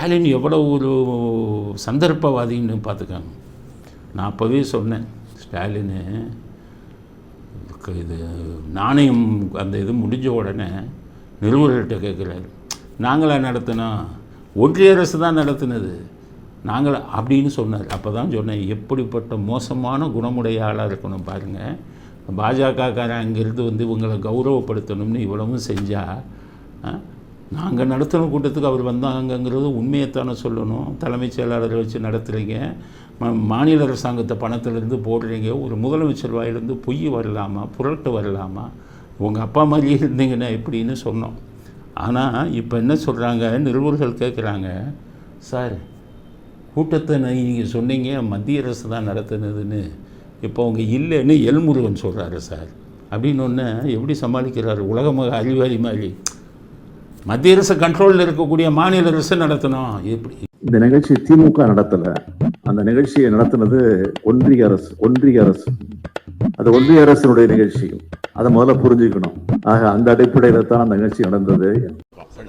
ஸ்டாலின் எவ்வளோ ஒரு சந்தர்ப்பவாதின்னு பார்த்துக்காங்க. நான் அப்போவே சொன்னேன் ஸ்டாலின் இது நாணயம் அந்த இது முடிஞ்ச உடனே நிறுவனர்கிட்ட கேட்குறாரு. நாங்களாக நடத்தினோம் ஒன்றிய அரசு தான் நடத்தினது. நாங்கள் அப்படின்னு சொன்னார். அப்போ தான் சொன்னேன் எப்படிப்பட்ட மோசமான குணமுடைய ஆளாக இருக்கணும் பாருங்கள் பாஜகக்காரன் அங்கேருந்து வந்து இவங்களை கௌரவப்படுத்தணும்னு இவ்வளவும் செஞ்சால் நாங்கள் நடத்தின கூட்டத்துக்கு அவர் வந்தாங்கங்கிறது உண்மையைத்தானே சொல்லணும். தலைமைச் செயலாளரை வச்சு நடத்துகிறீங்க ம மாநில அரசாங்கத்தை பணத்திலேருந்து போடுறீங்க. ஒரு முதலமைச்சர் வாயிலிருந்து பொய் வரலாமா? புரட்டு வரலாமா? உங்கள் அப்பா மாதிரியே இருந்தீங்கன்னா எப்படின்னு சொன்னோம். ஆனால் இப்போ என்ன சொல்கிறாங்க நிருபர்கள் கேட்குறாங்க சார் கூட்டத்தை நீங்கள் சொன்னீங்க. மத்திய அரசு தான் நடத்துனதுன்னு. இப்போ அவங்க இல்லைன்னு எல்முருகன் சொல்கிறாரு சார். அப்படின்னு ஒன்று எப்படி சமாளிக்கிறாரு? உலகமாக அறிவாளி மாதிரி. மத்திய அரசு கண்ட்ரோலில் இருக்கக்கூடிய மாநில அரசு நடத்தணும். எப்படி? இந்த நிகழ்ச்சி திமுக நடத்தல. அந்த நிகழ்ச்சியை நடத்தினது ஒன்றிய அரசு ஒன்றிய அரசு. அது ஒன்றிய அரசினுடைய நிகழ்ச்சி. அதை முதல்ல புரிஞ்சுக்கணும். ஆக அந்த அடிப்படையில தான் அந்த நிகழ்ச்சி நடந்தது.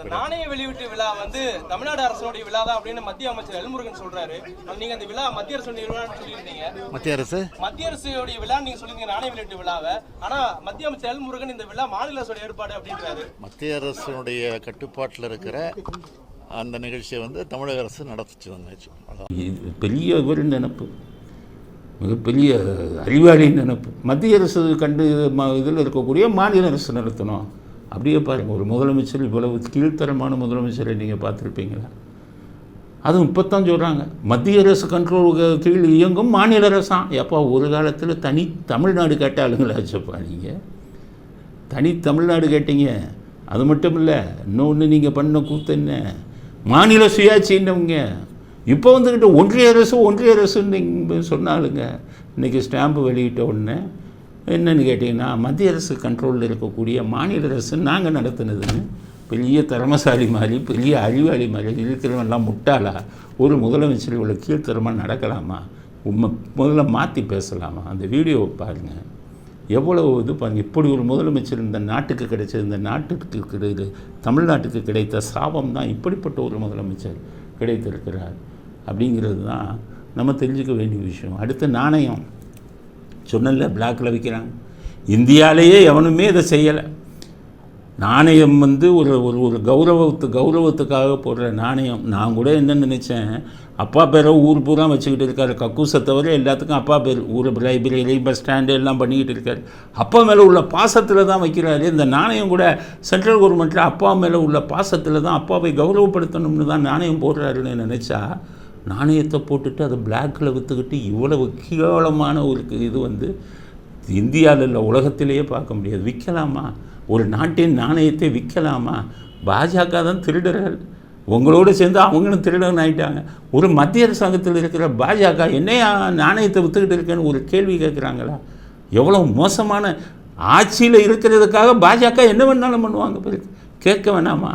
இந்த நாணய வெளியீட்டு விழா வந்து தமிழ்நாடு அரசுடைய விழா தான் அப்படின்னு மத்திய அமைச்சர் எல்முருகன் சொல்றாரு. நீங்க அந்த விழா மத்திய அரசுடைய விழான்னு சொல்லியிருந்தீங்க. மத்திய அரசு? மத்திய அரசுடைய விழா நீங்க சொல்லிருந்தீங்க நாணய வெளியீட்டு விழாவை. ஆனா மத்திய அமைச்சர் எல்முருகன் இந்த விழா மாநில அரசுடைய ஏற்பாடு அப்படின்றாரு. மத்திய அரசினுடைய கட்டுப்பாட்டில் இருக்கிற அந்த நிகழ்ச்சியை வந்து தமிழக அரசு நடத்திச்சு வந்துச்சு பெரிய ஒரு நினப்பு. மிகப்பெரிய அறிவாளி நினப்பு. மத்திய அரசு கண்டு இதில் இருக்கக்கூடிய மாநில அரசு நடத்தணும். அப்படியே பாருங்கள் ஒரு முதலமைச்சர் இவ்வளவு கீழ்த்தரமான முதலமைச்சரை நீங்கள் பார்த்துருப்பீங்களா? அதுவும் இப்போ தான் சொல்கிறாங்க மத்திய அரசு கண்ட்ரோல் கீழ் இயங்கும் மாநில அரசாம். எப்போ ஒரு காலத்தில் தனி தமிழ்நாடு கேட்ட ஆளுங்களாச்சப்பா நீங்கள் தனி தமிழ்நாடு கேட்டீங்க. அது மட்டும் இல்லை இன்னொன்று நீங்கள் பண்ண கூத்து என்ன? மாநில சுயாட்சின்னவங்க. இப்போ வந்துக்கிட்டு ஒன்றிய அரசு ஒன்றிய அரசுன்னு சொன்னாலுங்க இன்றைக்கி ஸ்டாம்பு வெளியிட்ட உடனே என்னன்னு கேட்டிங்கன்னா மத்திய அரசு கண்ட்ரோலில் இருக்கக்கூடிய மாநில அரசு நாங்கள் நடத்தினதுன்னு பெரிய திறமசாலி மாதிரி பெரிய அறிவாளி மாதிரி இருக்கிறவெல்லாம் முட்டாளா? ஒரு முதலமைச்சர் இவ்வளோ கீழ்த்தரமாக நடக்கலாமா? உண்மை முதல்ல மாற்றி பேசலாமா? அந்த வீடியோவை பாருங்கள் எவ்வளவு இது பாருங்கள் இப்படி ஒரு முதலமைச்சர் இந்த நாட்டுக்கு கிடைச்சது இந்த நாட்டுக்கு கிடையாது தமிழ்நாட்டுக்கு கிடைத்த சாபம் தான் இப்படிப்பட்ட ஒரு முதலமைச்சர் கிடைத்திருக்கிறார். அப்படிங்கிறது தான் நம்ம தெரிஞ்சுக்க வேண்டிய விஷயம். அடுத்து நாணயம். சொன்னல பிளாக்கில் விற்கிறாங்க இந்தியாவிலேயே எவனுமே இதை செய்யலை. நாணயம் வந்து ஒரு ஒரு ஒரு கௌரவத்து கௌரவத்துக்காக போடுற நாணயம். நான் கூட என்ன நினச்சேன் அப்பா பேரை ஊர் பூரா வச்சுக்கிட்டு இருக்காரு. கக்கூசை தவிர எல்லாத்துக்கும் அப்பா பேர் ஊர் லைப்ரரி பஸ் ஸ்டாண்டு எல்லாம் பண்ணிக்கிட்டு இருக்காரு. அப்பா மேலே உள்ள பாசத்தில் தான் வைக்கிறாரு. இந்த நாணயம் கூட சென்ட்ரல் கவர்மெண்ட்டில் அப்பா மேலே உள்ள பாசத்தில் தான் அப்பாவை கௌரவப்படுத்தணும்னு தான் நாணயம் போடுறாருன்னு நினச்சா நாணயத்தை போட்டுட்டு அதை பிளாக்கில் விற்றுக்கிட்டு இவ்வளவு கேவலமான ஒரு இது வந்து இந்தியாவில் இல்லை உலகத்திலேயே பார்க்க முடியாது. விற்கலாமா ஒரு நாட்டின் நாணயத்தை விற்கலாமா பாஜக தான் திருடர்கள். உங்களோடு சேர்ந்து அவங்களும் திருடன் ஆயிட்டாங்க. ஒரு மத்திய அரசாங்கத்தில் இருக்கிற பாஜக என்னையா நாணயத்தை விற்றுக்கிட்டு இருக்கேன்னு ஒரு கேள்வி கேட்குறாங்களா எவ்வளோ மோசமான ஆட்சியில் இருக்கிறதுக்காக பாஜக என்ன வேணாலும் பண்ணுவாங்க பிறகு கேட்க வேணாமா?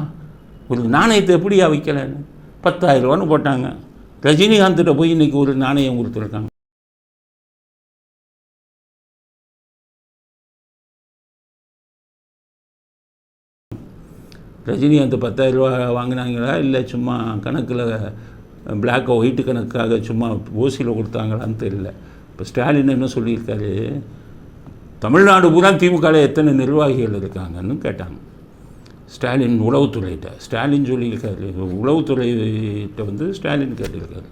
ஒரு நாணயத்தை எப்படியா வைக்கலன்னு? பத்தாயிரம் ரூபான்னு போட்டாங்க. ரஜினிகாந்திட்ட போய் இன்றைக்கி ஒரு நாணயம் கொடுத்துருக்காங்க. ரஜினிகாந்த் பத்தாயிரம் ரூபா வாங்கினாங்களா? இல்லை சும்மா கணக்கில் பிளாக் ஒயிட்டு கணக்காக சும்மா ஓசியில் கொடுத்தாங்களான்னு தெரியல. இப்போ ஸ்டாலின் என்ன சொல்லியிருக்காரு? தமிழ்நாடு பூரா திமுகவில் எத்தனை நிர்வாகிகள் இருக்காங்கன்னு கேட்டாங்க. ஸ்டாலின் உளவுத்துறையிட்ட ஸ்டாலின் சொல்லியிருக்காரு. உளவுத்துறையிட்ட வந்து ஸ்டாலின் கேட்டிருக்காரு.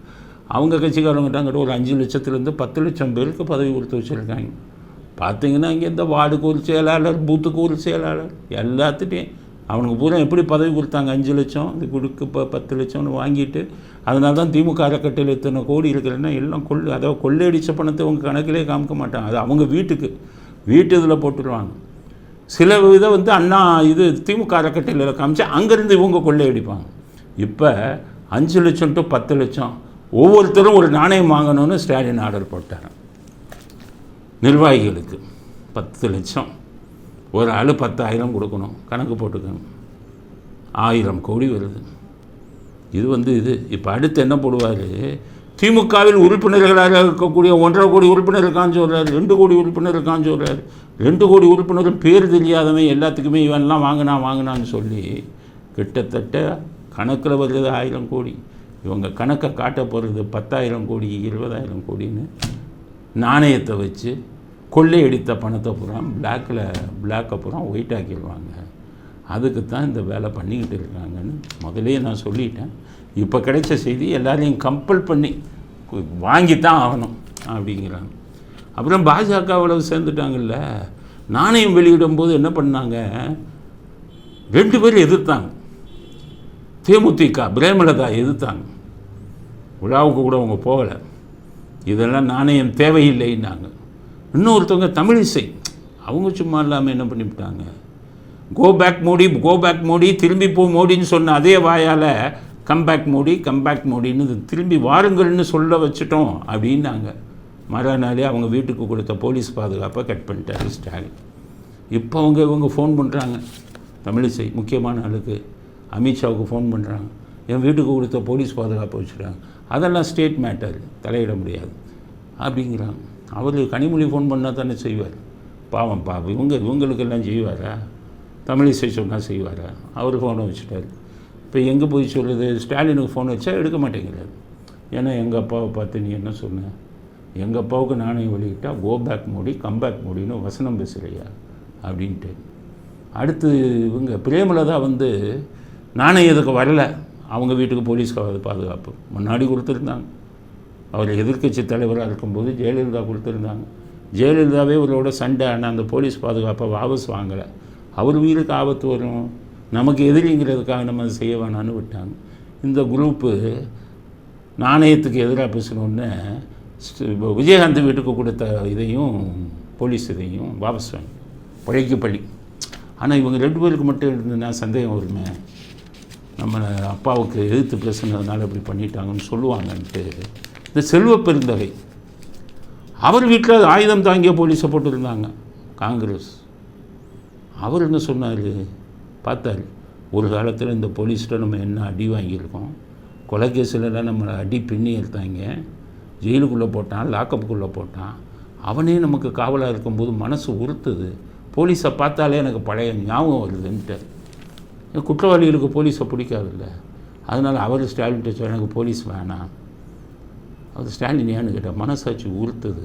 அவங்க கட்சிக்காரங்கிட்ட ஒரு அஞ்சு லட்சத்துலேருந்து பத்து லட்சம் பேருக்கு பதவி கொடுத்து வச்சுருக்காங்க. பார்த்தீங்கன்னா இங்கே இந்த வார்டுக்கு ஒரு செயலாளர் பூத்துக்கு ஒரு செயலாளர் எல்லாத்துட்டையும். அவனுக்கு பூரா எப்படி பதவி கொடுத்தாங்க? அஞ்சு லட்சம் இது கொடுக்க இப்போ பத்து லட்சம்னு வாங்கிட்டு அதனால தான் திமுக அறக்கட்டையில் இத்தனை கோடி இருக்கிறேன்னா எல்லாம் கொள்ளு அதாவது கொள்ளையடித்த பணத்தை அவங்க கணக்கிலே காமிக்க மாட்டாங்க. அது அவங்க வீட்டுக்கு. வீட்டு இதில் போட்டுருவாங்க. சில இதை வந்து அண்ணா இது திமுக அறக்கட்டையில் காமிச்சு அங்கேருந்து இவங்க கொள்ளையடிப்பாங்க இப்போ அஞ்சு லட்சம் டு பத்து லட்சம் ஒவ்வொருத்தரும் ஒரு நாணயம் வாங்கணும்னு ஸ்டாலின் ஆர்டர் போட்டார். நிர்வாகிகளுக்கு பத்து லட்சம். ஒரு ஆள் பத்தாயிரம் கொடுக்கணும். கணக்கு போட்டுக்கணும். ஆயிரம் கோடி வருது. இது வந்து இது. இப்போ அடுத்து என்ன போடுவார்? திமுகவில் உறுப்பினர்களாக இருக்கக்கூடிய ஒன்றரை கோடி உறுப்பினர் இருக்கான்னு சொல்கிறார் ரெண்டு கோடி உறுப்பினர் இருக்கான்னு சொல்கிறார் ரெண்டு கோடி உறுப்பினர் பேர் தெரியாதவன் எல்லாத்துக்குமே இவன்லாம் வாங்கினா வாங்கினான்னு சொல்லி கிட்டத்தட்ட கணக்கில் வருது ஆயிரம் கோடி. இவங்க கணக்கை காட்ட போகிறது பத்தாயிரம் கோடி இருபதாயிரம் கோடின்னு நாணயத்தை வச்சு கொள்ளையடித்த பணத்தை பூரா பிளாக்கில் பிளாக்கை பூரா ஒயிட் ஆக்கிடுவாங்க. அதுக்கு தான் இந்த வேலை பண்ணிக்கிட்டு இருக்காங்கன்னு முதலே நான் சொல்லிட்டேன். இப்போ கிடைச்ச செய்தி எல்லாரையும் கம்பல் பண்ணி வாங்கி வாங்கித்தான் ஆகணும் அப்படிங்கிறாங்க. அப்புறம் பாஜக அவ்வளவு சேர்ந்துட்டாங்கல்ல? நாணயம் வெளியிடும்போது என்ன பண்ணாங்க? ரெண்டு பேரும் எதிர்த்தாங்க. தேமுதிக பிரேமலதா எதிர்த்தாங்க. விழாவுக்கு கூட அவங்க போகலை. இதெல்லாம் நாணயம் தேவையில்லைன்னாங்க. இன்னொருத்தவங்க தமிழிசை. அவங்க சும்மா இல்லாமல் என்ன பண்ணிவிட்டாங்க? Go back Modi go back Modi திரும்பி போ மோடின்னு சொன்ன அதே வாயால் கம்பேக் மோடி கம்பேக் மோடின்னு திரும்பி வாருங்கள்னு சொல்ல வச்சுட்டோம் அப்படின்னாங்க. மறுநாளே அவங்க வீட்டுக்கு கொடுத்த போலீஸ் பாதுகாப்பை கட் பண்ணிட்டாரு ஸ்டாலின். இப்போ அவங்க இவங்க ஃபோன் பண்ணுறாங்க தமிழிசை முக்கியமான ஆளுக்கு அமித்ஷாவுக்கு ஃபோன் பண்ணுறாங்க என் வீட்டுக்கு கொடுத்த போலீஸ் பாதுகாப்பை வச்சுட்டாங்க. அதெல்லாம் ஸ்டேட் மேட்டர் தலையிட முடியாது. அப்படிங்கிறாங்க. அவர் கனிமொழி ஃபோன் பண்ணால் தானே செய்வார். பாவம் பாவம். இவங்க இவங்களுக்கெல்லாம் செய்வாரா? தமிழிசை சொன்னால் செய்வாரா? அவர் ஃபோனை வச்சுட்டாரு. இப்போ எங்கே போய் சொல்லுது? ஸ்டாலினுக்கு ஃபோன் வச்சா எடுக்க மாட்டேங்கிறார் ஏன்னா எங்கள் அப்பாவை பார்த்து நீ என்ன சொன்ன? எங்கள் அப்பாவுக்கு நாணயம் வெளியிட்டால் go back Modi come back மோடின்னு வசனம் பேசுகிறையா அப்படின்ட்டு. அடுத்து இவங்க பிரேமலதா வந்து நாணயம் எதுக்கு வரல. அவங்க வீட்டுக்கு போலீஸ் பாதுகாப்பு. முன்னாடி கொடுத்துருந்தாங்க. அவர் எதிர்க்கட்சி தலைவராக இருக்கும்போது ஜெயலலிதா கொடுத்துருந்தாங்க. ஜெயலலிதாவே இவரோட சண்டை ஆனால் அந்த போலீஸ் பாதுகாப்பை வாபஸ் வாங்கலை. அவர் உயிருக்கு ஆபத்து வரும். நமக்கு எதிரிங்கிறதுக்காக நம்ம அதை செய்ய வேணான்னு விட்டாங்க. இந்த குரூப்பு நாணயத்துக்கு எதிராக பேசணுன்னு விஜயகாந்த் வீட்டுக்கு கொடுத்த இதையும் போலீஸ் இதையும் வாபஸ் வாங்கி பழைக்கு பள்ளி ஆனால் இவங்க ரெண்டு பேருக்கு மட்டும் இருந்ததுன்னா சந்தேகம் வருமே. நம்ம அப்பாவுக்கு எதிர்த்து பேசுனதுனால இப்படி பண்ணிட்டாங்கன்னு சொல்லுவாங்கன்ட்டு. இந்த செல்வ பெருந்தகை அவர் வீட்டில் ஆயுதம் தாங்கிய போலீஸை போட்டிருந்தாங்க காங்கிரஸ். அவர் என்ன சொன்னார்? பார்த்தாரு ஒரு காலத்தில் இந்த போலீஸ்கிட்ட நம்ம என்ன அடி வாங்கியிருக்கோம்? கொலைகேசிலலாம் நம்மளை அடி பின்னி எடுத்தாங்க. ஜெயிலுக்குள்ளே போட்டான் லாக்கப்புக்குள்ளே போட்டான். அவனே நமக்கு காவலாக இருக்கும்போது மனசு உறுத்துது. போலீஸை பார்த்தாலே எனக்கு பழைய ஞாபகம் வருதுன்ட்டு. குற்றவாளிகளுக்கு போலீஸை பிடிக்காதுல்ல. அதனால் அவர் ஸ்டாலின் சொன்ன எனக்கு போலீஸ் வேணாம். அது ஸ்டாலின் ஏன்னு கேட்டால் மனசாட்சி உறுத்துது.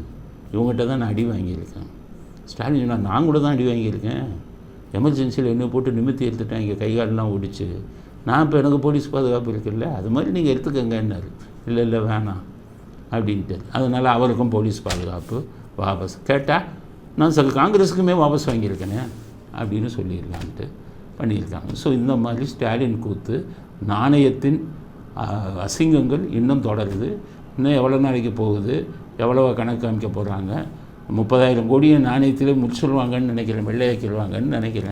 இவங்ககிட்ட தான் நான் அடி வாங்கியிருக்கேன். ஸ்டாலின் நான் கூட தான் அடி வாங்கியிருக்கேன். எமர்ஜென்சியில் என்ன போட்டு நிமித்தி எடுத்துட்டேன் இங்கே கை காலெல்லாம் ஓடிச்சு நான் இப்போ எனக்கு போலீஸ் பாதுகாப்பு இருக்குல்ல அது மாதிரி நீங்கள் எடுத்துக்கங்கன்னாரு. இல்லை இல்லை வேணாம் அப்படின்ட்டு அதனால் அவருக்கும் போலீஸ் பாதுகாப்பு வாபஸ். கேட்டால் நான் சில காங்கிரஸுக்குமே வாபஸ் வாங்கியிருக்கேனே அப்படின்னு சொல்லிடலான்ட்டு பண்ணியிருக்காங்க. ஸோ இந்த மாதிரி ஸ்டாலின் கூத்து நாணயத்தின் அசிங்கங்கள் இன்னும் தொடருது. இன்னும் எவ்வளோ நாளைக்கு போகுது? எவ்வளோ கணக்கு காமிக்க போகிறாங்க முப்பதாயிரம் கோடியை நாணயத்திலே முடிச்சிருவாங்கன்னு நினைக்கிறேன் வெள்ளையாக்கிடுவாங்கன்னு நினைக்கிறேன்.